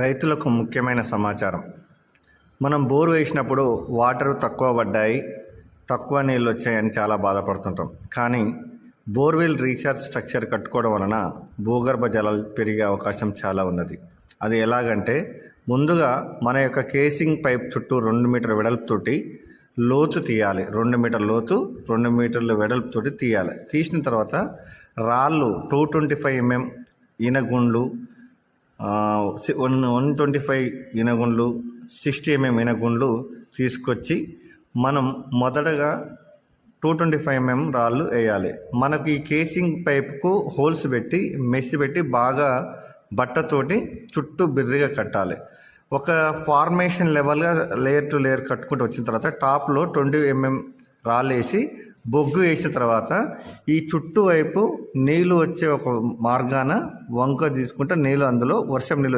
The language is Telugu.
రైతులకు ముఖ్యమైన సమాచారం. మనం బోరు వేసినప్పుడు వాటర్ తక్కువ పడ్డాయి తక్కువ నీళ్ళు వచ్చాయని చాలా బాధపడుతుంటాం. కానీ బోర్వెల్ రీఛార్జ్ స్ట్రక్చర్ కట్టుకోవడం వలన భూగర్భ జలాలు పెరిగే అవకాశం చాలా ఉన్నది. అది ఎలాగంటే ముందుగా మన యొక్క కేసింగ్ పైప్ చుట్టూ రెండు మీటర్ వెడల్పుతోటి లోతు తీయాలి. రెండు మీటర్ లోతు రెండు మీటర్లు వెడల్పుతోటి తీయాలి. తీసిన తర్వాత రాళ్ళు టూ ట్వంటీ ఫైవ్ ఎంఎం ఈనగుండ్లు వన్ వన్ ట్వంటీ ఫైవ్ ఇనగుండ్లు సిక్స్టీ ఎంఎం ఇనగుండ్లు తీసుకొచ్చి మనం మొదటగా టూ ట్వంటీ ఫైవ్ ఎంఎం రాళ్ళు వేయాలి. మనకు ఈ కేసింగ్ పైప్కు హోల్స్ పెట్టి మెష్ పెట్టి బాగా బట్టతోటి చుట్టూ బిర్రిగా కట్టాలి. ఒక ఫార్మేషన్ లెవెల్గా లేయర్ టు లేయర్ కట్టుకుంటూ వచ్చిన తర్వాత టాప్లో ట్వంటీ ఎంఎం రాళ్ళు వేసి బొగ్గు వేసిన తర్వాత ఈ చుట్టూ వైపు నీళ్ళు వచ్చే ఒక మార్గాన వంక తీసుకుంటే నీళ్ళు అందులో వర్షం నీళ్ళు